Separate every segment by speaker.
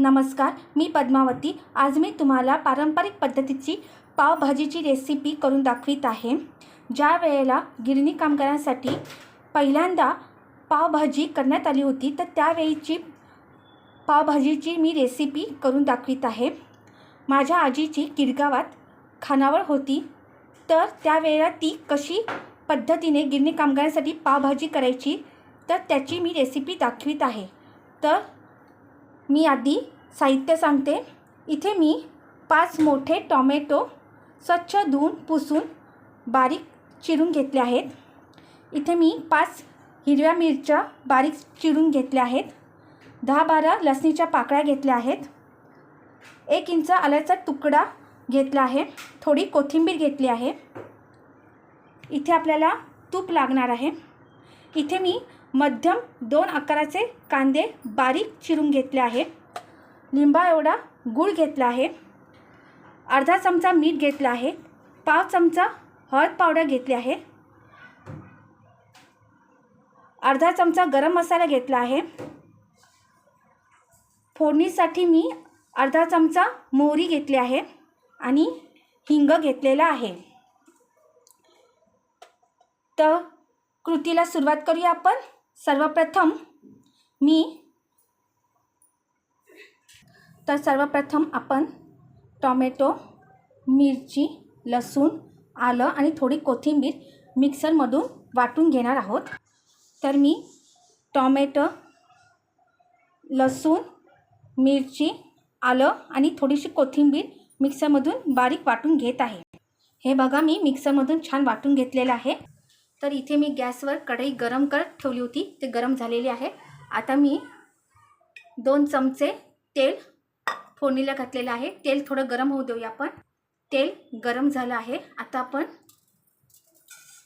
Speaker 1: नमस्कार मी पद्मावती. आज मी तुम्हाला पारंपरिक पद्धतीची पावभाजीची रेसिपी करून दाखवित आहे. ज्या वेळेला गिरणी कामगारांसाठी पहिल्यांदा पावभाजी करण्यात आली होती तर त्यावेळीची पावभाजीची मी रेसिपी करून दाखवित आहे. माझ्या आजीची गिरगावात खानावळ होती तर त्यावेळेला ती कशी पद्धतीने गिरणी कामगारांसाठी पावभाजी करायची तर त्याची मी रेसिपी दाखवित आहे. तर मी आधी साहित्य सांगते. इथे मी पाच मोठे टॉमॅटो स्वच्छ धुवून पुसून बारीक चिरून घेतले आहेत. इथे मी पाच हिरव्या मिरच्या बारीक चिरून घेतल्या आहेत. दहा बारा लसणीच्या पाकळ्या घेतल्या आहेत. एक इंच आल्याचा तुकडा घेतला आहे. थोडी कोथिंबीर घेतली आहे. इथे आपल्याला तूप लागणार आहे. इथे मी मध्यम दोन आकाराचे कांदे बारीक चिरून घेतले आहे लिंबा एवढा गूळ घेतला आहे. अर्धा चमचा मीठ घेतला आहे. पाव चमचा हळद पावडर घेतली आहे. अर्धा चमचा गरम मसाला घेतला आहे. फोडणीसाठी मी अर्धा चमचा मोहरी घेतली आहे आणि हिंग घेतलेला आहे. तर कृतीला सुरुवात करूया आपण. सर्वप्रथम मी तर सर्वप्रथम आपण टॉमॅटो मिरची लसूण आलं आणि थोडी कोथिंबीर मिक्सरमधून वाटून घेणार आहोत. तर मी टॉमॅटो लसूण मिरची आलं आणि थोडीशी कोथिंबीर मिक्सरमधून बारीक वाटून घेत आहे. हे बघा मी मिक्सरमधून छान वाटून घेतलेलं आहे. तर इथे मी गॅसवर कढई गरम करत ठेवली होती. ते गरम झालेली आहे. आता मी दोन चमचे तेल फोडणीला घातलेलं आहे. तेल थोडं गरम होऊ देऊया आपण. तेल गरम झालं आहे. आता आपण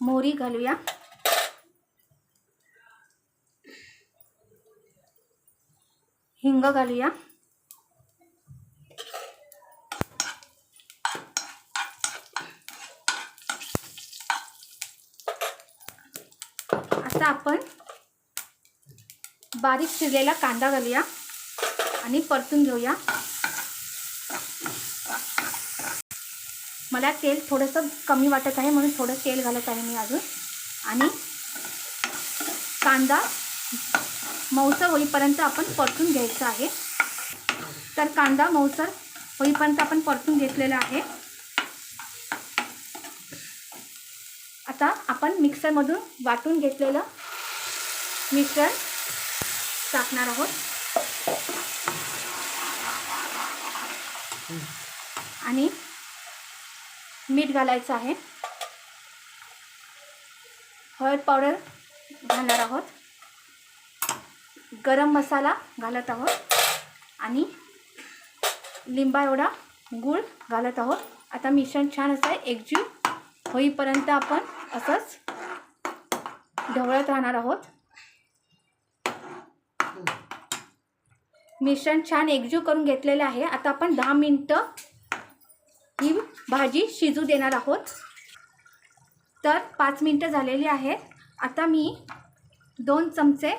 Speaker 1: मोहरी घालूया. हिंग घालूया. आता आपण बारीक चिरलेला कांदा घालूया आणि परतून घेऊया. मला तेल थोडंसं कमी वाटत आहे म्हणून थोडं तेल घालत आहे मी अजून. आणि कांदा मऊसर होईपर्यंत आपण परतून घ्यायचं आहे. तर कांदा मऊसर होईपर्यंत आपण परतून घेतलेला आहे. आता आपण मिक्सरमधून वाटून घेतलेलं मिश्रण टाकणार आहोत. आणि मीठ घालायचं आहे. हळद पावडर घालणार आहोत. गरम मसाला घालत आहोत. आणि लिंबा एवढा गूळ घालत आहोत. आता मिश्रण छान असं एकजीव होईपर्यंत आपण असंच ढवळत राहणार आहोत. मिश्रण छान एकजीव करून घेतलेलं आहे. आता आपण दहा मिनटं ही भाजी शिजू देणार आहोत. तर पाच मिनटं झालेली आहेत आता मी दोन चमचे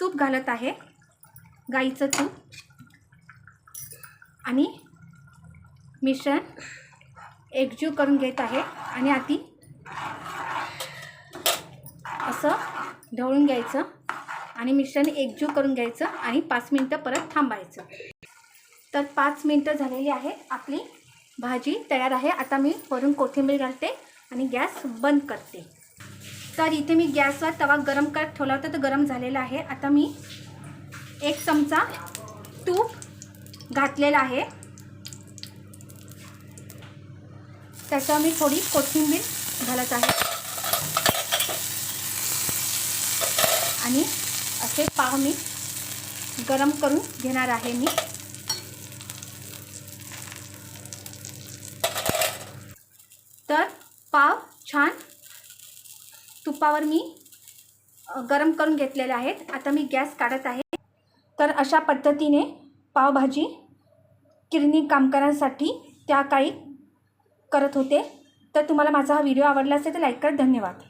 Speaker 1: तूप घालत आहे. गाईचं तूप. आणि मिश्रण एकजीव करून घेत आहे आणि आधी असं ढवळून घ्यायचं आणि मिश्रण एकजीव करून घ्यायचं आणि पाच मिनटं परत थांबायचं. तर पाच मिनटं झालेली आहे आपली भाजी तयार आहे. आता मी वरून कोथिंबीर घालते आणि गॅस बंद करते. तर इथे मी गॅसवर तवा गरम करत ठेवला होता तर गरम झालेला आहे. आता मी एक चमचा तूप घातलेला आहे. त्याच्यावर मी थोडी कोथिंबीर घालत आहे. आणि असे पाव मी गरम करून घेणार आहे मी. तर पाव छान तुपावर मी गरम करून घेतलेले आहेत. आता मी गॅस काढत आहे. तर अशा पद्धतीने पावभाजी किरणी कामगारांसाठी त्या काळी करत होते. तर तुम्हाला माझा हा व्हिडिओ आवडला असेल तर लाईक करा. धन्यवाद.